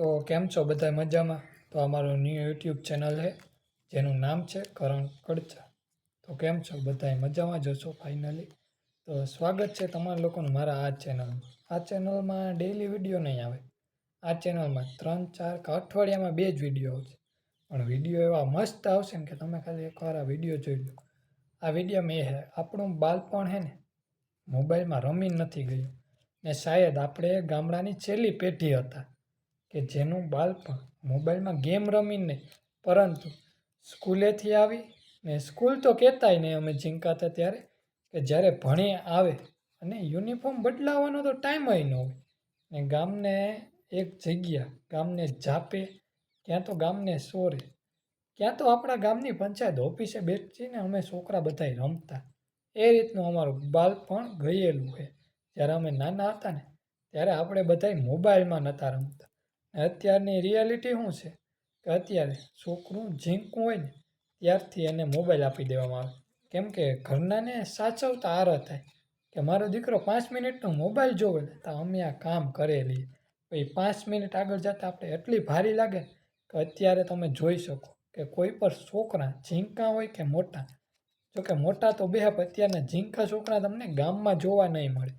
તો કેમ છો બધા મજામાં? તો અમારું ન્યૂ યુટ્યુબ ચેનલ છે, જેનું નામ છે કરણ કડચા. તો કેમ છો બધા મજામાં જશો ફાઇનલી તો સ્વાગત છે તમારા લોકોનું મારા આ ચેનલમાં આ ચેનલમાં ડેઈલી વીડિયો નહીં આવે. આ ચેનલમાં ત્રણ, ચાર કે અઠવાડિયામાં બે જ વીડિયો આવશે. પણ વીડિયો એવા મસ્ત આવશે ને કે તમે ખાલી એકવાર આ વીડિયો જોઈ લો. આ વિડીયોમાં એ છે, આપણું બાળપણ છે ને, મોબાઈલમાં રમી નથી ગયું. ને શાયદ આપણે ગામડાની છેલ્લી પેઢી હતા. કે જેનું બાળપણ મોબાઈલમાં ગેમ રમીને પરંતુ સ્કૂલેથી આવી ને સ્કૂલ તો કહેતાય નહીં, અમે ઝીંકાતા ત્યારે કે જ્યારે ભણી આવે અને યુનિફોર્મ બદલાવવાનો તો ટાઈમ ન હોય. ને ગામને એક જગ્યા, ગામને જાપે, ક્યાં તો ગામને સોરે, ક્યાં તો આપણા ગામની પંચાયત ઓફિસે બેસીને અમે છોકરા બધાય રમતા. એ રીતનું અમારું બાળપણ ગયેલું છે. જ્યારે અમે નાના હતા ને, ત્યારે આપણે બધાય મોબાઈલમાં નહોતા રમતા. અત્યારની રિયાલિટી શું છે? કે અત્યારે છોકરું ઝીંકું હોય ને, ત્યારથી એને મોબાઈલ આપી દેવામાં આવે. કેમ કે ઘરનાને સાચવતા આર થાય. કે મારો દીકરો પાંચ મિનિટનો મોબાઈલ જોવે તો અમે આ કામ કરેલી. પછી પાંચ મિનિટ આગળ જતાં આપણે એટલી ભારી લાગે કે અત્યારે તમે જોઈ શકો કે કોઈ પણ છોકરા ઝીંકા હોય કે મોટા. જોકે મોટા તો બે અત્યારના ઝીંકા છોકરા તમને ગામમાં જોવા નહીં મળે.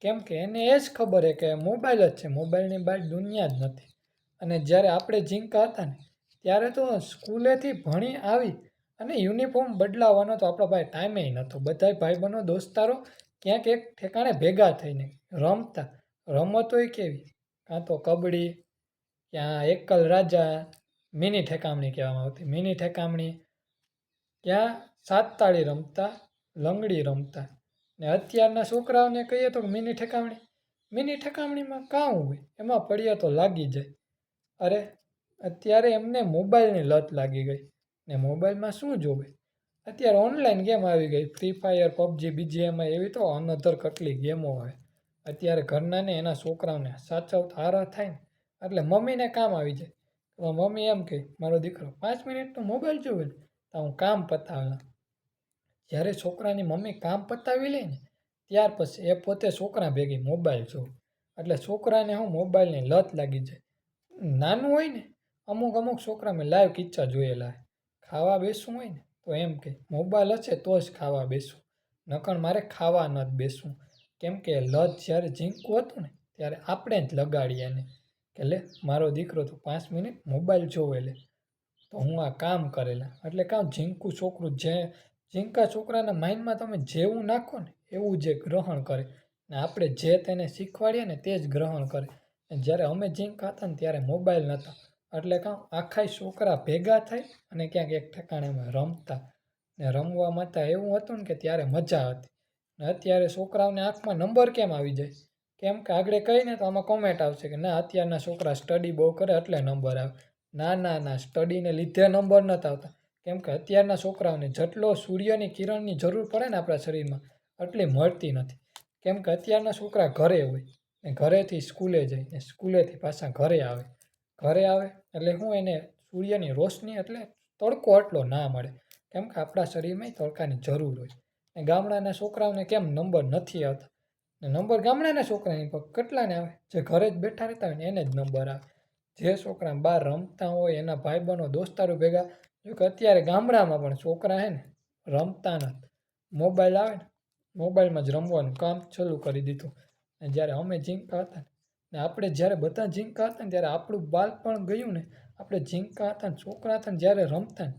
કેમ કે એને એ જ ખબર છે કે મોબાઈલ જ છે. મોબાઈલની બહાર દુનિયા જ નથી. અને જ્યારે આપણે ઝીંકા હતા ને, ત્યારે તો સ્કૂલેથી ભણી આવી અને યુનિફોર્મ બદલાવવાનો તો આપણા ભાઈ ટાઈમે નહોતો. બધાય બહેનો દોસ્તારો ક્યાંક એક ઠેકાણે ભેગા થઈને રમતા. રમતોય કેવી? કાં તો કબડ્ડી, ક્યાં એકલ રાજા, મિની ઠેકામણી કહેવામાં આવતી. મિની ઠેકામણી ક્યાં સાત તાળી રમતા, લંગડી રમતા. ને અત્યારના છોકરાઓને કહીએ તો મિની ઠેકામણી. મિની ઠેકામણીમાં કાં હોય? એમાં પડીએ તો લાગી જાય. અરે, અત્યારે એમને મોબાઈલની લત લાગી ગઈ ને મોબાઈલમાં શું જોવે? અત્યારે ઓનલાઈન ગેમ આવી ગઈ ફ્રી ફાયર પબજી બીજીએમઆઈ એમાં એવી તો અનધર કેટલી ગેમો હોય અત્યારે ઘરનાને એના છોકરાઓને સાચવતા હારા થાય ને, એટલે મમ્મીને કામ આવી જાય. મમ્મી એમ કહે મારો દીકરો, પાંચ મિનિટનો મોબાઈલ જોવે ને, તો હું કામ પતાવેલા જ્યારે છોકરાની મમ્મી કામ પતાવી લે ને, ત્યાર પછી એ પોતે છોકરા ભેગી મોબાઈલ જોવે. એટલે છોકરાને હું મોબાઈલની લત લાગી જાય. નાનું હોય ને અમુક અમુક છોકરા મેં લાઈવ કિચ્ચા જોયેલા ખાવા બેસવું હોય ને તો એમ કે મોબાઈલ હશે તો જ ખાવા બેસવું નકર મારે ખાવા ન જ બેસવું. કેમ કે લત જ્યારે ઝીંકવું હતું ને, ત્યારે આપણે જ લગાડીએ એને કે લે, મારો દીકરો તો પાંચ મિનિટ મોબાઈલ જોવે લે. તો હું આ કામ કરેલા. એટલે કામ ઝીંકું છોકરું જે, ઝીંકા છોકરાના માઇન્ડમાં તમે જેવું નાખો ને, એવું જે ગ્રહણ કરે. ને આપણે જે તેને શીખવાડીએ ને, તે જ ગ્રહણ કરે. જ્યારે અમે ઝીંકા હતા ને ત્યારે મોબાઈલ નહોતા. એટલે કાં આખા છોકરા ભેગા થઈ અને ક્યાંક એક ઠેકાણે અમે રમતા. ને રમવામાં તો એવું હતું ને કે ત્યારે મજા હતી. ને અત્યારે છોકરાઓને આંખમાં નંબર કેમ આવી જાય? કેમ કે આગળ કહીને તો આમાં કોમેન્ટ આવશે કે ના, અત્યારના છોકરા સ્ટડી બહુ કરે એટલે નંબર આવે. ના ના ના સ્ટડીને લીધે નંબર નથી આવતા. કેમ કે અત્યારના છોકરાઓને જેટલો સૂર્યની કિરણની જરૂર પડે ને આપણા શરીરમાં એટલી મળતી નથી. કેમ કે અત્યારના છોકરા ઘરે હોય. ને ઘરેથી સ્કૂલે જાય ને સ્કૂલેથી પાછા ઘરે આવે. ઘરે આવે એટલે હું એને સૂર્યની રોશની એટલે તડકો એટલો ના મળે. કેમ કે આપણા શરીરમાં તડકાની જરૂર હોય. ને ગામડાના છોકરાઓને કેમ નંબર નથી આવતા? ને નંબર ગામડાના છોકરાની કેટલાને આવે? જે ઘરે જ બેઠા રહેતા હોય ને એને જ નંબર આવે. જે છોકરા બહાર રમતા હોય, એના ભાઈ બહેનો દોસ્તારો ભેગા, જો કે અત્યારે ગામડામાં પણ છોકરા હે ને રમતા નથી. મોબાઈલ આવે ને, મોબાઈલમાં જ રમવાનું કામ ચાલુ કરી દીધું. અને જ્યારે અમે ઝીંકા હતા ને આપણે જ્યારે બધા ઝીંકા હતા ને, ત્યારે આપણું બાળપણ ગયું ને, આપણે ઝીંકા હતા ને, છોકરા હતા ને, જ્યારે રમતા ને,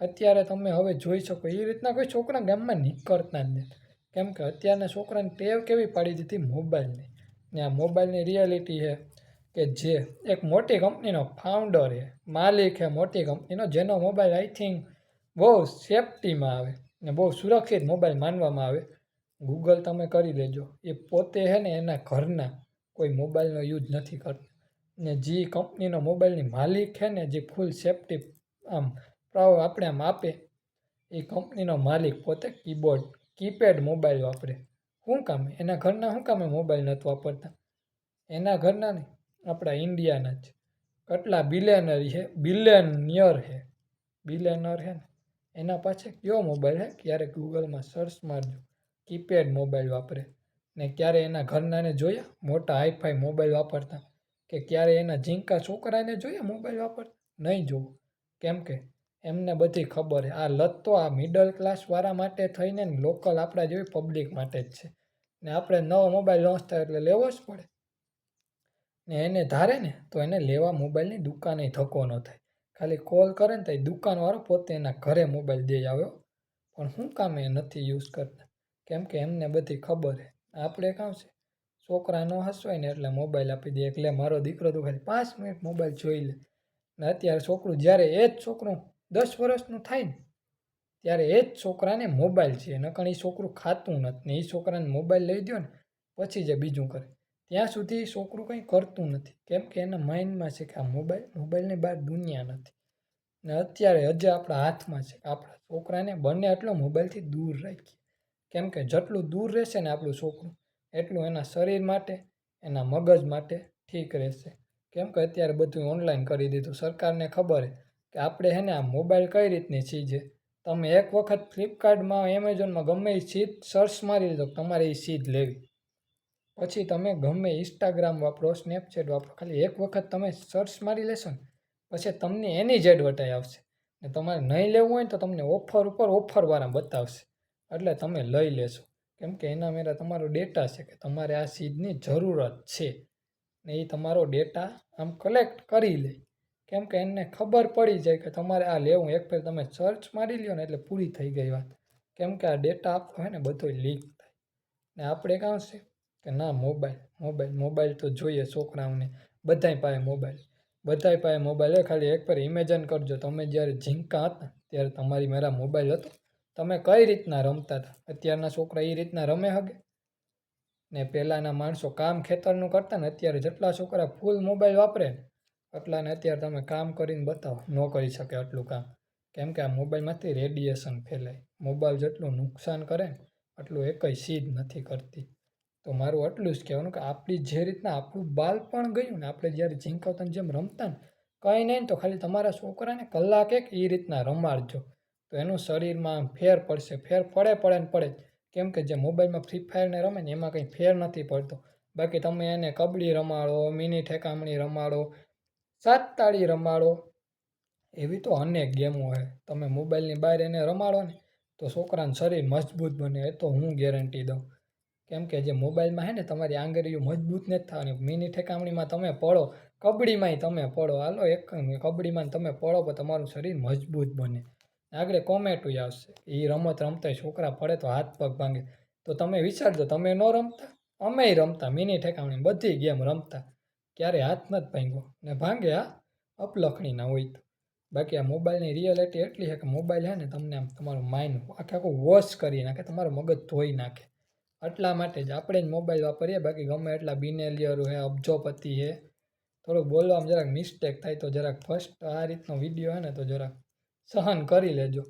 અત્યારે તમે હવે જોઈ શકો, એ રીતના કોઈ છોકરા ગામમાં નીકળતા જ નથી. કેમ કે અત્યારના છોકરાને ટેવ કેવી પાડી દીધી મોબાઈલની? ને આ મોબાઈલની રિયાલિટી છે કે જે એક મોટી કંપનીનો ફાઉન્ડર છે, માલિક છે મોટી કંપનીનો જેનો મોબાઈલ આઈ થિંક બહુ સેફટીમાં આવે ને બહુ સુરક્ષિત મોબાઈલ માનવામાં આવે. ગૂગલ તમે કરી લેજો. એ પોતે છે ને એના ઘરના કોઈ મોબાઈલનો યુઝ નથી કરતા. ને જે કંપનીનો મોબાઈલની માલિક છે ને જે ફૂલ સેફટી આમ પ્રાવ આપણે આમ આપે, એ કંપનીનો માલિક પોતે કીબોર્ડ કીપેડ મોબાઈલ વાપરે. શું કામે? એના ઘરના શું કામે મોબાઈલ નથી વાપરતા? એના ઘરના ને આપણા ઇન્ડિયાના જ. કેટલા બિલેનરી છે બિલેનિયર છે બિલેનર છે ને. એના પાછળ કયો મોબાઈલ છે ક્યારેક ગૂગલમાં સર્ચ મારજો. કીપેડ મોબાઈલ વાપરે. ને ક્યારે એના ઘરનાને જોયા? મોટા હાઈફાઈ મોબાઈલ વાપરતા. કે ક્યારે એના ઝીંકા છોકરાને જોયા મોબાઈલ વાપરતા નહીં જોવું. કેમ કે એમને બધી ખબર આ લત તો આ મિડલ ક્લાસવાળા માટે થઈને લોકલ આપણા જેવી પબ્લિક માટે જ છે. ને આપણે નવો મોબાઈલ લોન્ચ થાય એટલે લેવો જ પડે. ને એને ધારે ને તો એને લેવા મોબાઈલની દુકાને ધક્કો ન થાય. ખાલી કોલ કરે ને તો દુકાનવાળો પોતે એના ઘરે મોબાઈલ દઈ આવ્યો. પણ શું કામ એ નથી યુઝ કરતા. કેમ કે એમને બધી ખબર છે આપણે કાં છે? છોકરાનો હસવાય ને એટલે મોબાઈલ આપી દે. એટલે મારો દીકરો તો ખાલી પાંચ મિનિટ મોબાઈલ જોઈ લે. ને અત્યારે છોકરું, જ્યારે એ જ છોકરું દસ વર્ષનું થાય ને, ત્યારે એ જ છોકરાને મોબાઈલ છે. નકણ એ છોકરું ખાતું નથી ને એ છોકરાને મોબાઈલ લઈ દો ને, પછી જે બીજું કરે. ત્યાં સુધી છોકરું કંઈ કરતું નથી. કેમ કે એના માઇન્ડમાં છે કે આ મોબાઈલ મોબાઈલની બહાર દુનિયા નથી. ને અત્યારે હજી આપણા હાથમાં છે આપણા છોકરાને બંને એટલો મોબાઈલથી દૂર રાખીએ. કેમ કે જેટલું દૂર રહેશે ને આપણું છોકરું, એટલું એના શરીર માટે, એના મગજ માટે ઠીક રહેશે. કેમ કે અત્યારે બધું ઓનલાઈન કરી દીધું. સરકારને ખબર કે આપણે હે ને આ મોબાઈલ કઈ રીતની ચીજ છે તમે એક વખત ફ્લિપકાર્ટમાં એમેઝોનમાં ગમે એ ચીજ સર્ચ મારી લીધો તમારે એ ચીજ લેવી. પછી તમે ગમે ઇન્સ્ટાગ્રામ વાપરો સ્નેપચેટ વાપરો, ખાલી એક વખત તમે સર્ચ મારી લેશો ને, પછી તમને એની જ એડવર્ટાઈઝ આવશે. ને તમારે નહીં લેવું હોય ને તો તમને ઓફર ઉપર ઓફરવાળા બતાવશે. એટલે તમે લઈ લેશો. કેમ કે એના મેરા તમારો ડેટા છે કે તમારે આ સીડની જરૂરત છે. ને એ તમારો ડેટા આમ કલેક્ટ કરી લે. કેમ કે એને ખબર પડી જાય કે તમારે આ લેવું. એક ફેર તમે સર્ચ મારી લ્યો ને એટલે પૂરી થઈ ગઈ વાત. કેમ કે આ ડેટા આપતો હોય ને બધો લીક થાય. ને આપણે કાં છે કે ના મોબાઈલ મોબાઈલ મોબાઈલ તો જોઈએ છોકરાઓને. બધાય પાસે મોબાઈલ બધાય પાસે મોબાઈલ ખાલી એક ફેર ઇમેજિન કરજો. તમે જ્યારે ઝીંકા હતા ત્યારે તમારી મારા મોબાઈલ હતો. તમે કઈ રીતના રમતા હતા? અત્યારના છોકરા એ રીતના રમે હગે? ને પહેલાંના માણસો કામ ખેતરનું કરતા ને અત્યારે જેટલા છોકરા ફૂલ મોબાઈલ વાપરે ને, એટલાને અત્યારે તમે કામ કરીને બતાવો. ન કરી શકે આટલું કામ. કેમ કે આ મોબાઈલમાંથી રેડિયેશન ફેલાય. મોબાઈલ જેટલું નુકસાન કરે ને, આટલું એકય સીધ નથી કરતી. તો મારું એટલું જ કહેવાનું કે આપણી જે રીતના આપણું બાળપણ ગયું ને, આપણે જ્યારે ઝીંકાવતાની જેમ રમતા ને, કંઈ નહીં તો ખાલી તમારા છોકરાને કલાક એક એ રીતના રમાડજો. તો એનું શરીરમાં ફેર પડશે. ફેર પડે પડે ને પડે કેમ કે જે મોબાઈલમાં ફ્રી ફાયરને રમે ને એમાં કંઈ ફેર નથી પડતો. બાકી તમે એને કબડ્ડી રમાડો, મિની ઠેકામણી રમાડો સાત તાળી રમાડો, એવી તો અનેક ગેમો છે. તમે મોબાઈલની બહાર એને રમાડો ને, તો છોકરાનું શરીર મજબૂત બને. એ તો હું ગેરંટી દઉં. કેમ કે જે મોબાઈલમાં હે ને, તમારી આંગળીઓ મજબૂત નથી થવાની. મિની ઠેકામણીમાં તમે પડો, કબડ્ડીમાંય તમે પડો. હાલો, એક કબડ્ડીમાં તમે પડો, પણ તમારું શરીર મજબૂત બને. આગળ કોમેન્ટુય આવશે. એ રમત રમતા છોકરા પડે તો હાથ પગ ભાંગે. તો તમે વિચારજો, તમે ન રમતા અમેય રમતા, મિની ઠેકામણી બધી ગેમ રમતા. ક્યારે હાથ નથી ભાંગ્યો ને ભાંગે આ અપલખણીના હોય તો. બાકી આ મોબાઈલની રિયાલિટી એટલી છે કે મોબાઈલ છે ને તમને આમ તમારું માઇન્ડ આખે આખું વોશ કરી નાખે, તમારું મગજ ધોઈ નાખે. એટલા માટે જ આપણે જ મોબાઈલ વાપરીએ, બાકી ગમે એટલા બિનેલિયર હે અબજોપતિ હે થોડુંક બોલવામાં જરાક મિસ્ટેક થાય તો જરાક ફર્સ્ટ આ રીતનો વીડિયો હે ને તો જરાક સહન કરી લેજો.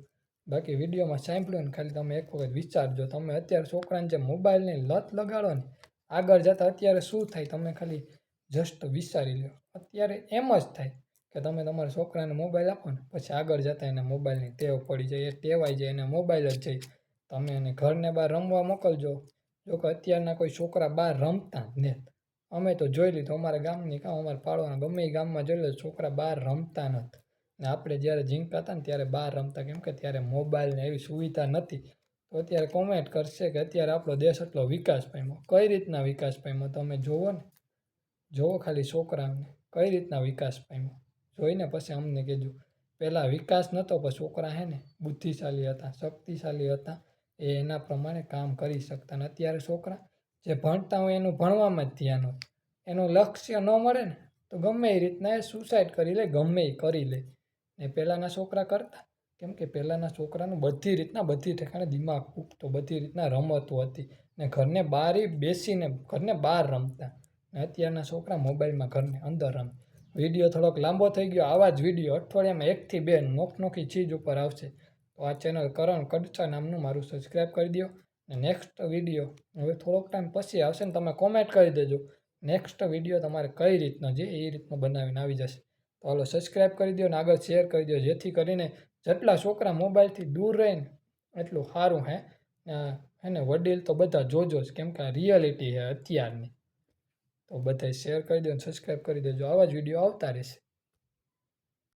બાકી વિડીયોમાં સાંભળ્યું ને ખાલી તમે એક વખત વિચારજો. તમે અત્યારે છોકરાને જે મોબાઈલની લત લગાડો ને, આગળ જતાં અત્યારે શું થાય તમે ખાલી જસ્ટ વિચારી લો અત્યારે એમ જ થાય કે તમે તમારા છોકરાને મોબાઈલ આપો ને, પછી આગળ જતાં એને મોબાઈલની ટેવ પડી જાય, એ ટેવાઈ જાય, એને મોબાઈલ જ જાય. તમે એને ઘરને બહાર રમવા મોકલજો. જો કે અત્યારના કોઈ છોકરા બહાર રમતા ને અમે તો જોઈ લીધું અમારા ગામની કામ અમારા પાડવાના ગમે ગામમાં જોઈ લીધું, છોકરા બહાર રમતા નથી. ને આપણે જ્યારે જીંકતા હતા ને ત્યારે બહાર રમતા, કેમ કે ત્યારે મોબાઈલ ને એવી સુવિધા નથી તો અત્યારે કોમેન્ટ કરશે કે અત્યારે આપણો દેશ એટલો વિકાસ પામ્યો. કઈ રીતના વિકાસ પામ્યો તમે જોવો ને? જુઓ ખાલી છોકરાઓને. કઈ રીતના વિકાસ પામ્યો? જોઈને પછી અમને કહેજો. પહેલાં વિકાસ નહોતો પણ છોકરા હે ને બુદ્ધિશાળી હતા, શક્તિશાળી હતા. એ એના પ્રમાણે કામ કરી શકતા ને અત્યારે છોકરા જે ભણતા હોય એનું ભણવામાં જ ધ્યાન હોય. એનું લક્ષ્ય ન મળે ને, તો ગમે એ રીતના એ સુસાઇડ કરી લે, ગમે એ કરી લે. ને પહેલાંના છોકરા કરતા. કેમ કે પહેલાંના છોકરાનું બધી રીતના, બધી ઠેકાણે દિમાગ ઉગતો, બધી રીતના રમતો હતી. ને ઘરને બહાર બેસીને, ઘરને બહાર રમતા. ને અત્યારના છોકરા મોબાઈલમાં ઘરને અંદર રમે. વીડિયો થોડોક લાંબો થઈ ગયો, આવા જ વીડિયો અઠવાડિયામાં એકથી બે નોખનોખી ચીજ ઉપર આવશે. તો આ ચેનલ કરણ કડચા નામનું મારું સબસ્ક્રાઈબ કરી દો ને નેક્સ્ટ વીડિયો, હવે થોડોક ટાઈમ પછી આવશે ને તમે કોમેન્ટ કરી દેજો. નેક્સ્ટ વીડિયો તમારે કઈ રીતનો છે એ રીતનો બનાવીને આવી જશે. તો હાલો સબસ્ક્રાઈબ કરી દો ને આગળ શેર કરી દો જેથી કરીને જેટલા છોકરા મોબાઈલથી દૂર રહે ને એટલું સારું હે. એને વડીલ તો બધા જોજો જ કેમ કે આ રિયાલિટી છે અત્યારની. તો બધાય શેર કરી દો અને સબસ્ક્રાઈબ કરી દેજો. આવા જ વીડિયો આવતા રહેશે.